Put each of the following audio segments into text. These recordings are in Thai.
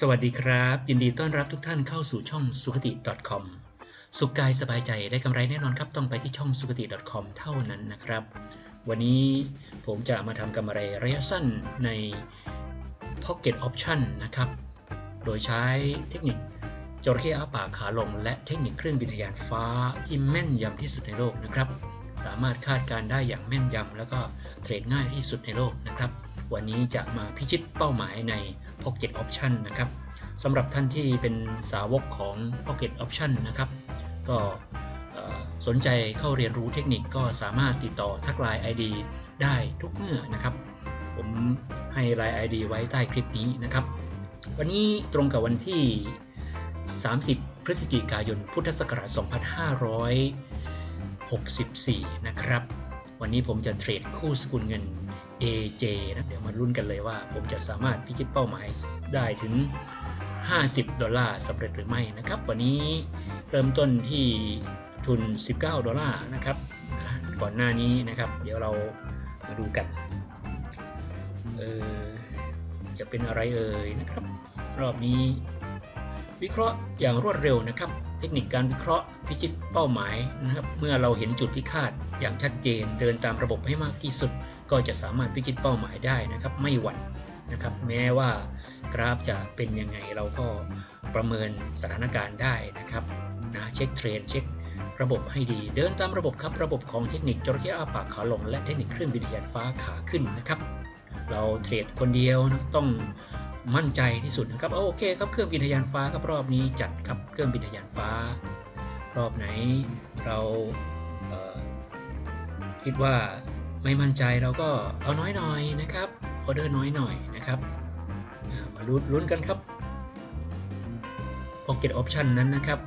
สวัสดีครับ ยินดีต้อนรับทุกท่านเข้าสู่ช่องสุขติ .com สุขกายสบายใจได้กำไรแน่นอนครับต้องไปที่ช่องสุขติ .com เท่านั้นนะครับ วันนี้ผมจะมาทำกำไรระยะสั้นใน Pocket Option นะครับ โดยใช้เทคนิคจระเข้อาปากขาลง และเทคนิคเครื่องบินทยานฟ้าที่แม่นยำที่สุดในโลกนะครับ สามารถคาดการได้อย่างแม่นยำแล้วก็เทรดง่ายที่สุดในโลกนะครับ วันนี้จะมาพิชิตเป้าหมายใน Pocket Option นะครับสำหรับท่านที่เป็นสาวกของ Pocket Option นะครับ ก็สนใจเข้าเรียนรู้เทคนิคก็สามารถติดต่อทักไลน์ ID ได้ทุกเมื่อนะครับ ผมให้ไลน์ ID ไว้ใต้คลิปนี้นะครับ วันนี้ตรงกับวันที่ 30 พฤศจิกายนพุทธศักราช 2564 นะครับ วันนี้ผมจะเทรดคู่สกุลเงิน AJ นะเดี๋ยวมาลุ้นกันเลยว่า ผมจะสามารถพิชิตเป้าหมายได้ถึง 50 ดอลลาร์สำเร็จหรือไม่นะครับ วันนี้เริ่มต้นที่ทุน 19 ดอลลาร์นะครับ ก่อนหน้านี้นะครับ เดี๋ยวเรามาดูกันเออจะเป็นอะไรเอ่ยนะครับ รอบนี้ วิเคราะห์อย่างรวดเร็วนะครับ เทคนิคการวิเคราะห์พิจิตเป้าหมายนะครับ เมื่อเราเห็นจุดพิฆาตอย่างชัดเจน เดินตามระบบให้มากที่สุด ก็จะสามารถพิจิตเป้าหมายได้นะครับ ไม่หวั่นนะครับ แม้ว่ากราฟจะเป็นยังไงเราก็ประเมินสถานการณ์ได้นะครับนะเช็คเทรนเช็คระบบให้ดี เดินตามระบบครับระบบของเทคนิคจระเข้อาปากขาลง และเทคนิคเครื่องบินทะยานฟ้าขาขึ้นนะครับ เราเทรดคนเดียวนะต้อง มั่นใจที่สุดนะครับโอเคครับเครื่องบินทะยานฟ้าครับรอบนี้จัดครับเครื่องบินทะยานฟ้า รอบไหนเราเคิดว่าไม่มั่นใจเราก็เอาน้อยหน่อยนะครับออเดอร์น้อยหน่อยนะครับมาลุ้นลุ้นกันครับ Pocket Option นั้นนะครับ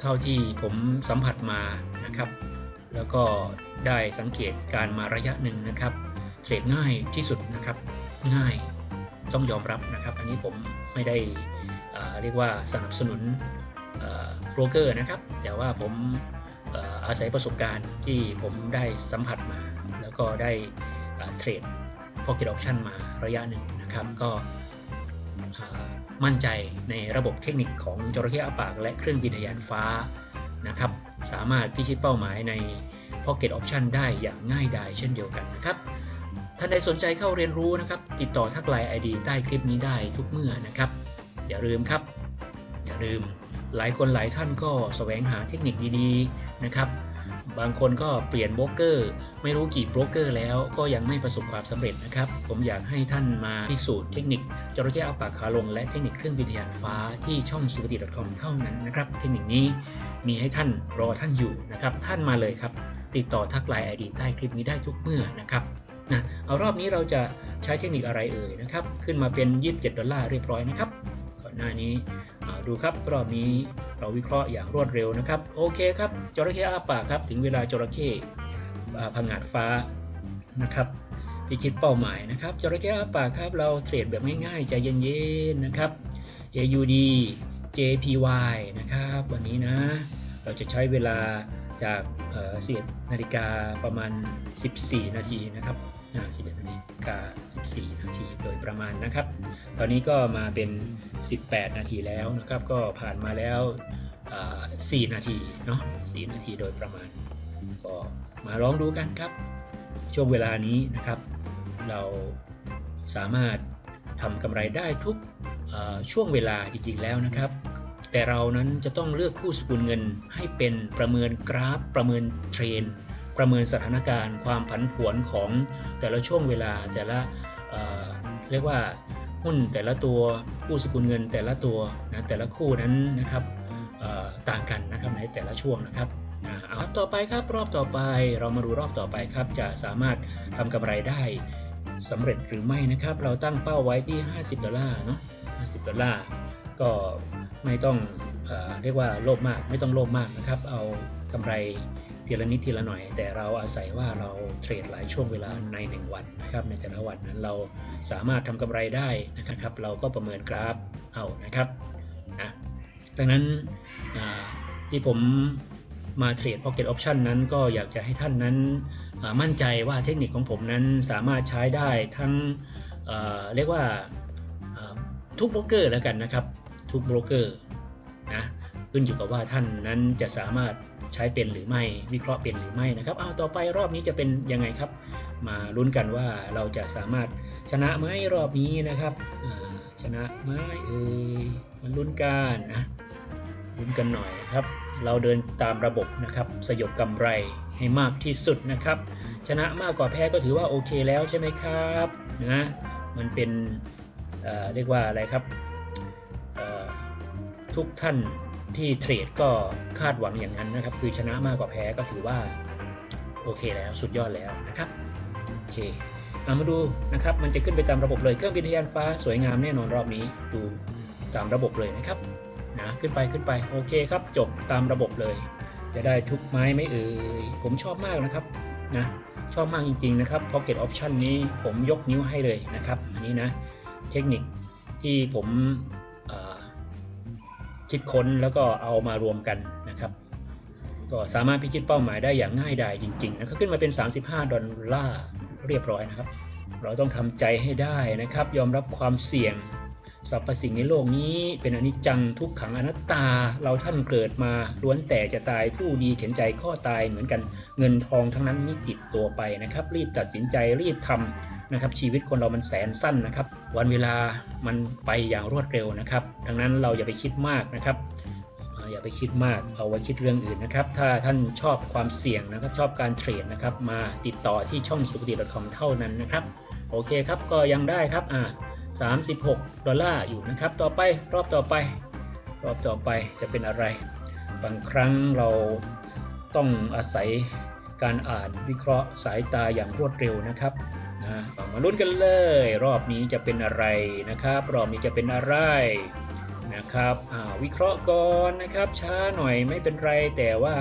เท่าที่ผมสัมผัสมานะครับ แล้วก็ได้สังเกตการมาระยะหนึ่งนะครับเทรดง่ายที่สุดนะครับง่าย ต้องยอมรับนะครับ อันนี้ผมไม่ได้เรียกว่าสนับสนุนโบรกเกอร์นะครับ แต่ว่าผมอาศัยประสบการณ์ที่ผมได้สัมผัสมา แล้วก็ได้เทรด Pocket Option มาระยะหนึ่งนะครับ ก็มั่นใจในระบบเทคนิคของจระเข้อาปาก และเครื่องบินยานฟ้านะครับ สามารถพิชิตเป้าหมายใน Pocket Option ได้อย่างง่ายดายเช่นเดียวกันนะครับ ท่านใดสนใจเข้าเรียนรู้นะครับ ติดต่อทักไลน์ ID ใต้คลิปนี้ได้ทุกเมื่อนะครับ อย่าลืมครับ อย่าลืมหลายคนหลายท่านก็แสวงหาเทคนิคดีๆนะครับ บางคนก็เปลี่ยนโบรกเกอร์ ไม่รู้กี่โบรกเกอร์แล้วก็ยังไม่ประสบความสำเร็จนะครับ ผมอยากให้ท่านมาพิสูจน์เทคนิคจระเข้อาปากขาลงและเทคนิคเครื่องบินทยานฟ้าที่ช่องสุขติ .com เท่านั้นนะครับ เทคนิคนี้มีให้ท่านรอท่านอยู่นะครับ ท่านมาเลยครับ ติดต่อทักไลน์ ID ใต้คลิปนี้ได้ทุกเมื่อนะครับ นะเอารอบนี้เราจะใช้เทคนิคอะไรเอ่ยนะครับ ขึ้นมาเป็น 27 ดอลลาร์เรียบร้อยนะครับก่อนหน้านี้ดูครับรอบนี้เราวิเคราะห์อย่างรวดเร็วนะครับ โอเคครับจระเข้อาปากครับ ถึงเวลาจระเข้พังงาดฟ้านะครับพิชิตเป้าหมายนะครับจระเข้อาปากครับ เราเทรดแบบง่ายๆ ใจเย็นๆนะครับ AUD JPY นะครับ วันนี้นะ เราจะใช้เวลาจากเอ่อ11นาฬิกาประมาณ 14 นาทีนะครับ 11นาฬิกา14 นาทีโดยประมาณนะครับ ตอนนี้ก็มาเป็น 18 นาทีแล้วนะครับ ก็ผ่านมาแล้วอ่า4นาทีเนาะ4นาทีโดยประมาณ ก็มาลองดูกันครับ ช่วงเวลานี้นะครับ เราสามารถทำกำไรได้ทุกเอ่อช่วงเวลาจริงๆแล้วนะครับ แต่เรานั้นจะต้องเลือกคู่สกุลเงินให้เป็นประเมินกราฟประเมินเทรนด์ ประเมินสถานการณ์ความผันผวนของแต่ละช่วงเวลาแต่ละเเรียกว่าหุ้นแต่ละตัวคู่สกุลเงินแต่ละตัวนะแต่ละคู่นั้นนะครับต่างกันนะครับในแต่ละช่วงนะครับเอาครับต่อไปครับรอบต่อไปเรามาดูรอบต่อไปครับ จะสามารถทำกำไรได้สำเร็จหรือไม่นะครับ เราตั้งเป้าไว้ที่ 50 ดอลลาร์เนาะ50 ดอลลาร์ก็ไม่ต้องเอเรียกว่าโลภมากไม่ต้องโลภมากนะครับ เอากำไร ทีละนิดทีละหน่อย แต่เราอาศัยว่าเราเทรดหลายช่วงเวลาใน 1 วันนะครับในแต่ละวันนั้นเราสามารถทำกำไรได้นะครับ เราก็ประเมินกราฟเอานะครับนะดังนั้นที่ผมมาเทรด Pocket Option นั้นก็อยากจะให้ท่านนั้นมั่นใจว่าเทคนิคของผมนั้นสามารถใช้ได้ทั้งเเรียกว่าทุกโบรกเกอร์แล้วกันนะครับ ทุกโบรกเกอร์นะ ขึ้นอยู่กับว่าท่านนั้นจะสามารถใช้เป็นหรือไม่วิเคราะห์เป็นหรือไม่นะครับเอาต่อไปรอบนี้จะเป็นยังไงครับ มาลุ้นกันว่าเราจะสามารถชนะไหมรอบนี้นะครับชนะไหมเอ่ยมันลุ้นกันนะลุ้นกันหน่อยนะครับ เราเดินตามระบบนะครับ สยบกำไรให้มากที่สุดนะครับ ชนะมากกว่าแพ้ก็ถือว่าโอเคแล้วใช่ไหมครับนะมันเป็นเเรียกว่าอะไรครับทุกท่าน ที่เทรดก็คาดหวังอย่างนั้นนะครับ คือชนะมากกว่าแพ้ก็ถือว่า โอเคแล้วสุดยอดแล้วนะครับ โอเคเอามาดูนะครับ มันจะขึ้นไปตามระบบเลยเครื่องบินทะยานฟ้าสวยงามแน่นอนรอบนี้ดูตามระบบเลยนะครับนะขึ้นไปขึ้นไปโอเคครับ จบตามระบบเลย จะได้ทุกไม้ไม่เอ่ยผมชอบมากนะครับนะชอบมากจริง ๆ นะครับ Pocket Option นี้ผมยกนิ้วให้เลยนะครับ อันนี้นะ เทคนิคที่ผม คิดค้นแล้วก็เอามารวมกันนะครับ ก็สามารถพิชิตเป้าหมายได้อย่างง่ายดายจริงๆนะครับขึ้นมาเป็น 35 ดอลลาร์เรียบร้อยนะครับ เราต้องทำใจให้ได้นะครับ ยอมรับความเสี่ยง สรรพสิ่งในโลกนี้ เป็นอนิจจังทุกขังอนัตตา เราท่านเกิดมาล้วนแต่จะตายผู้ดีเข็นใจข้อตายเหมือนกันเงินทองทั้งนั้นมีติดตัวไปนะครับ รีบตัดสินใจรีบทำนะครับ ชีวิตคนเรามันแสนสั้นนะครับ วันเวลามันไปอย่างรวดเร็วนะครับ ดังนั้นเราอย่าไปคิดมากนะครับอย่าไปคิดมาก เอาไว้คิดเรื่องอื่นนะครับ ถ้าท่านชอบความเสี่ยงนะครับ ชอบการเทรดนะครับ มาติดต่อที่ช่องสุขติ .com เท่านั้นนะครับ โอเคครับก็ยังได้ครับอ่า36 ดอลลาร์อยู่นะครับ ต่อไปรอบต่อไป รอบต่อไปจะเป็นอะไร บางครั้งเราต้องอาศัยการอ่านวิเคราะห์สายตาอย่างรวดเร็วนะครับนะมาลุ้นกันเลย รอบนี้จะเป็นอะไรนะครับ รอบนี้จะเป็นอะไรนะครับวิเคราะห์ก่อนนะครับ ช้าหน่อยไม่เป็นไรแต่ว่า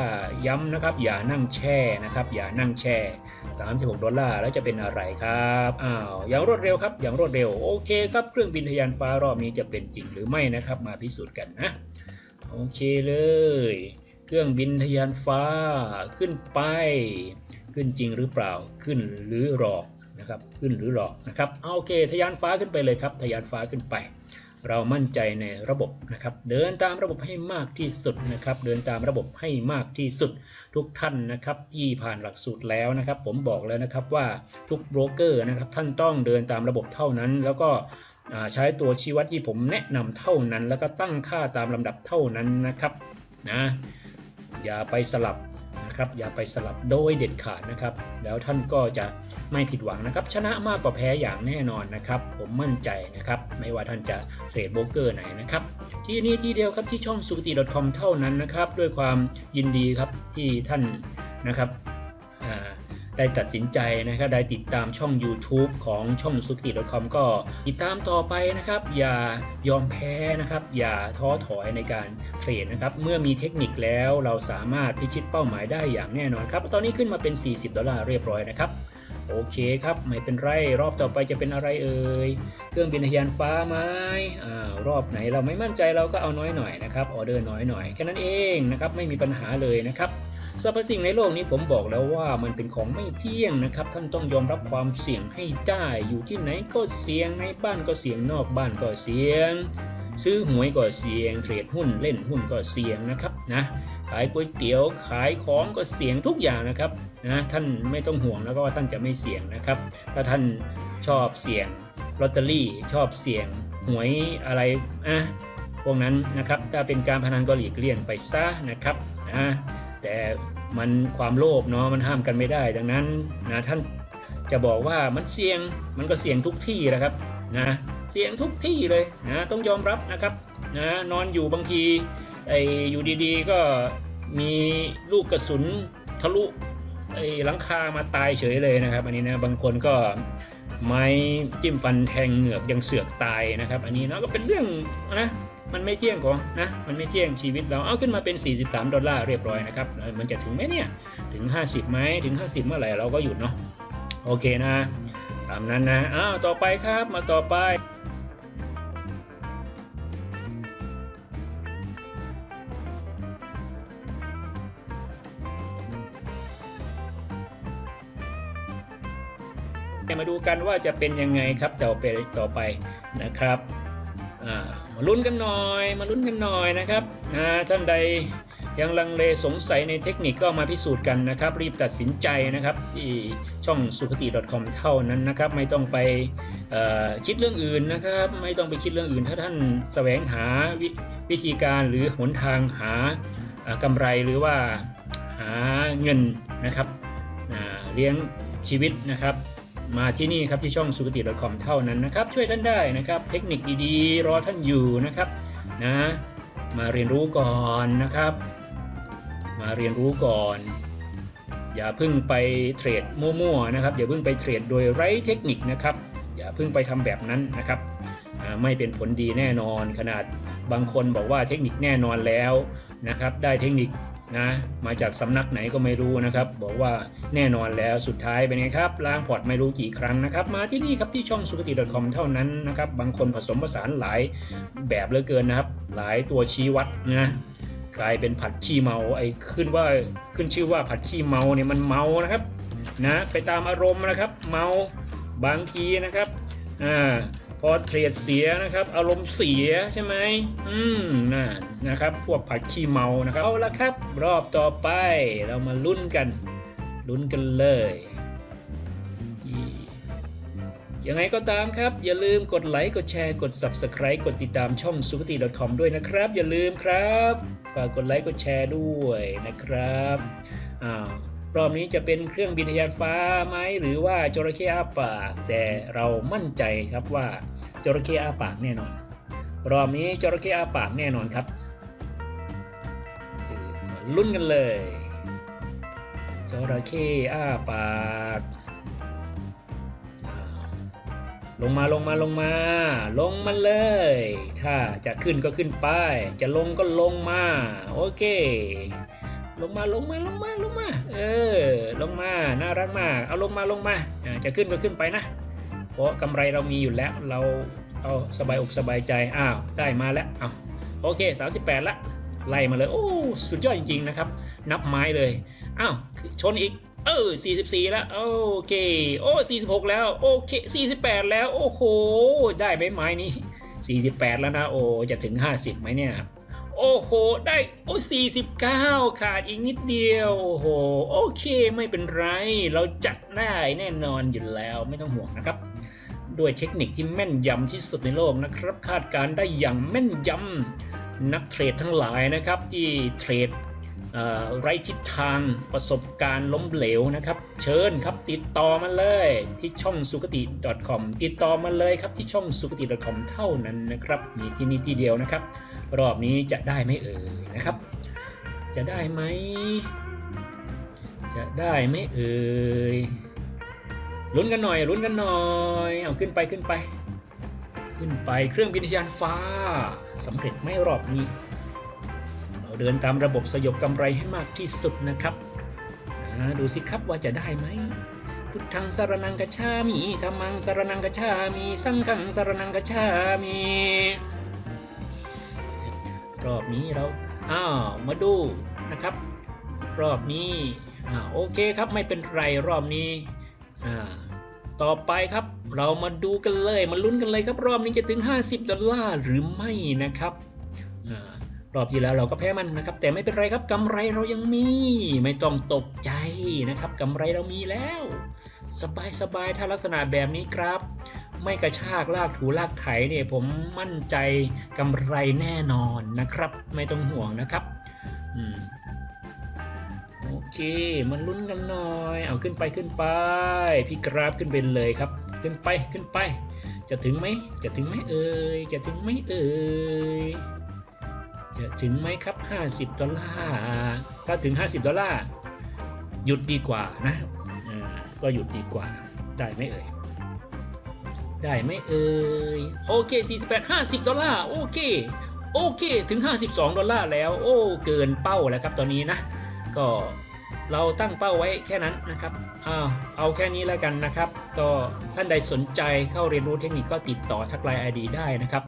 ย้ำนะครับ อย่านั่งแช่นะครับ อย่านั่งแช่ 36 ดอลลาร์แล้วจะเป็นอะไรครับอ้าวอย่างรวดเร็วครับ อย่างรวดเร็วโอเคครับเครื่องบินทะยานฟ้ารอบนี้จะเป็นจริงหรือไม่นะครับ มาพิสูจน์กันนะโอเคเลย เครื่องบินทะยานฟ้าขึ้นไป ขึ้นจริงหรือเปล่าขึ้นหรือหลอกนะครับขึ้นหรือหลอกนะครับเอาโอเคทะยานฟ้าขึ้นไปเลยครับทะยานฟ้าขึ้นไป เรามั่นใจในระบบนะครับ เดินตามระบบให้มากที่สุดนะครับ เดินตามระบบให้มากที่สุดทุกท่านนะครับที่ผ่านหลักสูตรแล้วนะครับ ผมบอกแล้วนะครับว่าทุกโบรกเกอร์นะครับท่านต้องเดินตามระบบเท่านั้น แล้วก็ใช้ตัวชี้วัดที่ผมแนะนำเท่านั้น แล้วก็ตั้งค่าตามลำดับเท่านั้นนะครับนะอย่าไปสลับ นะครับ อย่าไปสลับโดยเด็ดขาดนะครับ แล้วท่านก็จะไม่ผิดหวังนะครับ ชนะมากกว่าแพ้อย่างแน่นอนนะครับ ผมมั่นใจนะครับ ไม่ว่าท่านจะเทรดโบรกเกอร์ไหนนะครับ ที่นี่ที่เดียวครับที่ช่องสุติ .com เท่านั้นนะครับ ด้วยความยินดีครับที่ท่านนะครับ ได้ตัดสินใจนะครับได้ติดตามช่อง YouTube ของช่องสุ t i .com ก็ติดตามต่อไปนะครับ อย่ายอมแพ้นะครับ อย่าท้อถอยในการเทรดนะครับ เมื่อมีเทคนิคแล้วเราสามารถพิชิตเป้าหมายได้อย่างแน่นอนครับ ตอนนี้ขึ้นมาเป็น 40 ดอลลาร์เรียบร้อยนะครับโอเคครับ ไม่เป็นไรรอบต่อไปจะเป็นอะไรเอ่ยเครื่องบินทะยานฟ้าไหมอ่ารอบไหนเราไม่มั่นใจเราก็เอาน้อยหน่อยนะครับออเดอร์น้อยหน่อยแค่นั้นเองนะครับไม่มีปัญหาเลยนะครับ สรรพสิ่งในโลกนี้ผมบอกแล้วว่ามันเป็นของไม่เที่ยงนะครับ ท่านต้องยอมรับความเสี่ยงให้ได้อยู่ที่ไหนก็เสี่ยงในบ้านก็เสี่ยงนอกบ้านก็เสี่ยง ซื้อหวยก็เสี่ยงเทรดหุ้นเล่นหุ้นก็เสี่ยงนะครับนะขายก๋วยเตี๋ยวขายของก็เสี่ยงทุกอย่างนะครับนะท่านไม่ต้องห่วงแล้วก็ว่าท่านจะไม่เสี่ยงนะครับ ถ้าท่านชอบเสี่ยงลอตเตอรี่ชอบเสี่ยงหวยอะไรอะพวกนั้นนะครับถ้าเป็นการพนันก็หลีกเลี่ยงไปซะนะครับนะ แต่มันความโลภเนาะมันห้ามกันไม่ได้ ดังนั้นนะท่านจะบอกว่ามันเสี่ยงมันก็เสี่ยงทุกที่แหละครับนะเสี่ยงทุกที่เลยนะต้องยอมรับนะครับนะนอนอยู่บางทีไอ้อยู่ดีๆก็มีลูกกระสุนทะลุไอ้หลังคามาตายเฉยเลยนะครับ อันนี้นะบางคนก็ไม้จิ้มฟันแทงเหงือกยังเสือกตายนะครับ อันนี้เนาะก็เป็นเรื่องนะ มันไม่เที่ยงก่อนนะมันไม่เที่ยงชีวิตเราเอาขึ้นมาเป็น 43 ดอลลาร์เรียบร้อยนะครับมันจะถึงไหมเนี่ยถึง 50ไหมถึง 50 เมื่อไหร่เราก็หยุดเนาะโอเคนะตามนั้นนะอ้าวต่อไปครับมาต่อไปมาดูกันว่าจะเป็นยังไงครับต่อไปต่อไปนะครับอ่า มาลุ้นกันหน่อย มาลุ้นกันหน่อยนะครับนะท่านใดยังลังเลสงสัยในเทคนิคก็มาพิสูจน์กันนะครับ รีบตัดสินใจนะครับที่ช่องสุขติ .com เท่านั้นนะครับ ไม่ต้องไปคิดเรื่องอื่นนะครับ ไม่ต้องไปคิดเรื่องอื่น ถ้าท่านแสวงหาวิวิธีการหรือหนทางหากำไรหรือว่าหาเงินนะครับเลี้ยงชีวิตนะครับ มาที่นี่ครับที่ช่องสุขติ .com เท่านั้นนะครับ ช่วยท่านได้นะครับ เทคนิคดีๆ รอท่านอยู่นะครับนะมาเรียนรู้ก่อนนะครับ มาเรียนรู้ก่อน อย่าเพิ่งไปเทรดมั่วๆนะครับ อย่าเพิ่งไปเทรดโดยไร้เทคนิคนะครับ อย่าเพิ่งไปทำแบบนั้นนะครับไม่เป็นผลดีแน่นอนขนาดบางคนบอกว่าเทคนิคแน่นอนแล้วนะครับ ได้เทคนิค นะมาจากสำนักไหนก็ไม่รู้นะครับ บอกว่าแน่นอนแล้วสุดท้ายเป็นไงครับล้างพอร์ตไม่รู้กี่ครั้งนะครับ มาที่นี่ครับที่ช่องสุขติ .com เท่านั้นนะครับ บางคนผสมผสานหลายแบบเหลือเกินนะครับ หลายตัวชี้วัดนะกลายเป็นผัดขี้เมาไอ้ขึ้นว่าขึ้นชื่อว่าผัดขี้เมาเนี่ยมันเมานะครับนะไปตามอารมณ์นะครับ เมาบางทีนะครับอ่า อเทรดเสียนะครับ อารมณ์เสียใช่ไหมอืมน่ะนะครับ พวกผัดขี้เมานะครับ เอาละครับ รอบต่อไปเรามาลุ้นกันลุ้นกันเลย ยังไงก็ตามครับ อย่าลืมกดไลค์ กดแชร์ กด Subscribe กดติดตามช่องสุ k ติ .com ด้วยนะครับ อย่าลืมครับ ฝากกดไลค์ กดแชร์ด้วยนะครับอ้าวรอบนี้จะเป็นเครื่องบินทะยานฟ้าไหมหรือว่าจระเข้อ้าปากแต่เรามั่นใจครับว่า จระเข้อ้าปากแน่นอน รอบนี้จระเข้อ้าปากแน่นอนครับลุ้นกันเลยจระเข้อ้าปาก ลงมาลงมาลงมา ลงมาเลย ถ้าจะขึ้นก็ขึ้นไป จะลงก็ลงมา โอเค ลงมาลงมาลงมาลงมา เออ ลงมา น่ารักมาก เอาลงมาลงมา จะขึ้นก็ขึ้นไปนะ เพราะกำไรเรามีอยู่แล้วเราเอาสบายอกสบายใจอ้าวได้มาแล้วเอาโอเค 38 ละไล่มาเลย โอ้ สุดยอดจริง ๆ นะครับ นับไม้เลย อ้าว ชนอีก เออ 44 แล้ว โอเค โอ้ 46 แล้ว โอเค 48 แล้ว โอ้โห ได้ไหมไม้นี้ 48 แล้วนะ โอ้ จะถึง 50ไหมเนี่ยโอ้โห ได้ โอ้ 49 ขาดอีกนิดเดียว โอ้โห โอเค ไม่เป็นไร เราจัดได้แน่นอนอยู่แล้ว ไม่ต้องห่วงนะครับ ด้วยเทคนิคที่แม่นยำที่สุดในโลกนะครับคาดการได้อย่างแม่นยำนักเทรดทั้งหลายนะครับที่เทรดไร้ทิศทางประสบการณ์ล้มเหลวนะครับ เชิญครับติดต่อมาเลยที่ช่องสุขติ .com ติดต่อมาเลยครับที่ช่องสุขติ .com เท่านั้นนะครับ มีที่นี่ที่เดียวนะครับ รอบนี้จะได้ไหมเอ่ยนะครับ จะได้ไหมจะได้ไหมเอ่ย ลุ้นกันหน่อยลุ้นกันหน่อยเอาขึ้นไปขึ้นไป ขึ้นไปเครื่องบินยานฟ้าสำเร็จไหมรอบนี้ เราเดินตามระบบสยบกำไรให้มากที่สุดนะครับดูสิครับว่าจะได้ไหมพุทธังสารนังกชามีธรรมังสารนังกชามีสังฆังสารนังกชามีรอบนี้เราอ้าวมาดูนะครับ รอบนี้อ่าโอเคครับไม่เป็นไรรอบนี้อ่า ต่อไปครับเรามาดูกันเลยมาลุ้นกันเลยครับ รอบนี้จะถึง 50 ดอลลาร์หรือไม่นะครับอรอบที่แล้วเราก็แพ้มันนะครับ แต่ไม่เป็นไรครับกำไรเรายังมี ไม่ต้องตกใจนะครับกำไรเรามีแล้ว สบายสบายๆถ้าลักษณะแบบนี้ครับ ไม่กระชากลากถูลากไถเนี่ยผมมั่นใจกำไรแน่นอนนะครับ ไม่ต้องห่วงนะครับ อืม เค มันลุ้นกันหน่อย เอาขึ้นไปขึ้นไป พี่กราฟขึ้นไปเลยครับ ขึ้นไปขึ้นไป จะถึงไหมจะถึงไหมเอ่ยจะถึงไหมเอ่ยจะถึงไหมครับ 50 ดอลลาร์ถ้าถึง 50 ดอลลาร์หยุดดีกว่านะก็หยุดดีกว่า ได้ไหมเอ่ยได้ไหมเอ่ยโอเค 48 50 ดอลลาร์โอเคโอเค ถึง 52 ดอลลาร์แล้ว โอ้ เกินเป้าแล้วครับตอนนี้นะ ก็ เราตั้งเป้าไว้แค่นั้นนะครับอาเอาแค่นี้แล้วกันนะครับ ก็ท่านใดสนใจเข้าเรียนรู้เทคนิคก็ติดต่อทักไลน์ไอดีได้นะครับ